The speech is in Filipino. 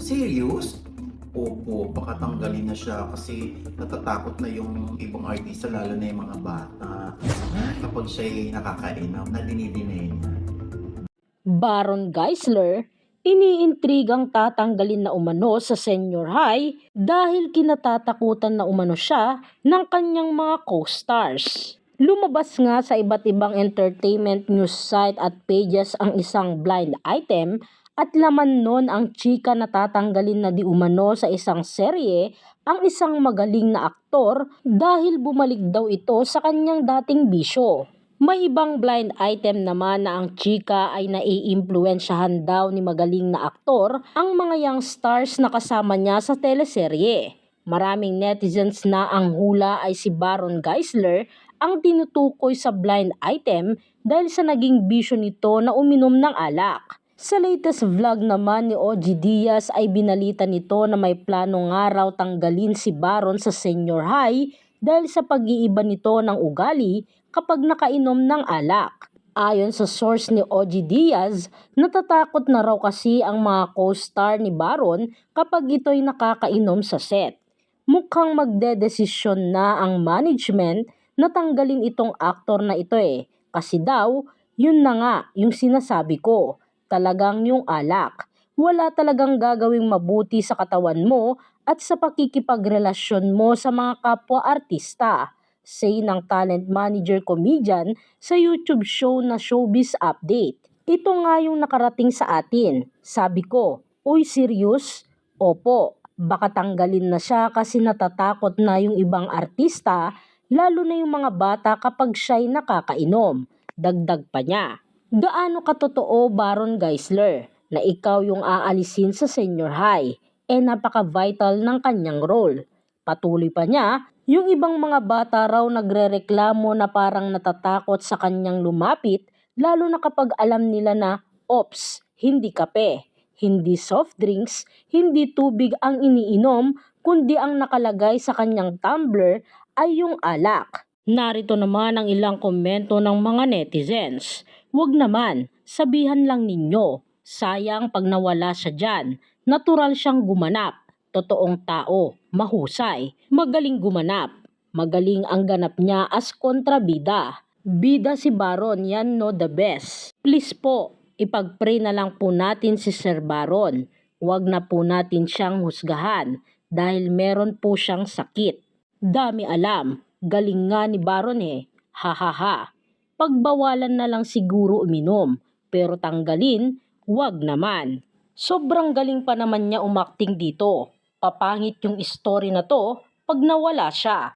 Serious? Opo, baka tanggalin na siya kasi natatakot na yung ibang artista, lalo na yung mga bata. Kapag siya'y nakakainom, na dinidinay niya. Baron Geisler, iniintrigang tatanggalin na umano sa senior high dahil kinatatakutan na umano siya ng kanyang mga co-stars. Lumabas nga sa iba't ibang entertainment news site at pages ang isang blind item at laman nun ang chika na tatanggalin na di umano sa isang serye ang isang magaling na aktor dahil bumalik daw ito sa kanyang dating bisyo. May ibang blind item naman na ang chika ay naiimpluwensyahan daw ni magaling na aktor ang mga young stars na kasama niya sa teleserye. Maraming netizens na ang hula ay si Baron Geisler ang tinutukoy sa blind item dahil sa naging bisyo nito na uminom ng alak. Sa latest vlog naman ni OG Diaz ay binalita nito na may plano nga raw tanggalin si Baron sa senior high dahil sa pag-iiba nito ng ugali kapag nakainom ng alak. Ayon sa source ni OG Diaz, natatakot na raw kasi ang mga co-star ni Baron kapag ito'y nakakainom sa set. Mukhang magdedesisyon na ang management na tanggalin itong aktor na ito eh. Kasi daw, yun na nga yung sinasabi ko talagang yung alak. Wala talagang gagawing mabuti sa katawan mo at sa pakikipagrelasyon mo sa mga kapwa artista. Say ng talent manager comedian sa YouTube show na Showbiz Update. Ito nga yung nakarating sa atin. Sabi ko, Uy, serious? Opo, baka tanggalin na siya kasi natatakot na yung ibang artista, lalo na yung mga bata kapag siya'y nakakainom. Dagdag pa niya. Gaano katotoo Baron Geisler na ikaw yung aalisin sa senior high? Eh napaka-vital ng kanyang role. Patuloy pa niya, yung ibang mga bata raw nagrereklamo na parang natatakot sa kanyang lumapit lalo na kapag alam nila na, ops, hindi kape, hindi soft drinks, hindi tubig ang iniinom, kundi ang nakalagay sa kanyang tumbler ay yung alak. Narito naman ang ilang komento ng mga netizens. Huwag naman, sabihan lang ninyo. Sayang pag nawala siya dyan. Natural siyang gumanap. Totoong tao, mahusay, magaling gumanap. Magaling ang ganap niya as kontrabida. Bida si Baron, yan no the best. Please po, ipag-pray na lang po natin si Sir Baron. Huwag na po natin siyang husgahan dahil meron po siyang sakit. Dami alam, galing nga ni Baron eh. Ha ha ha. Pagbawalan na lang siguro uminom, pero tanggalin, wag naman. Sobrang galing pa naman niya umakting dito. Papangit yung story na to pag nawala siya.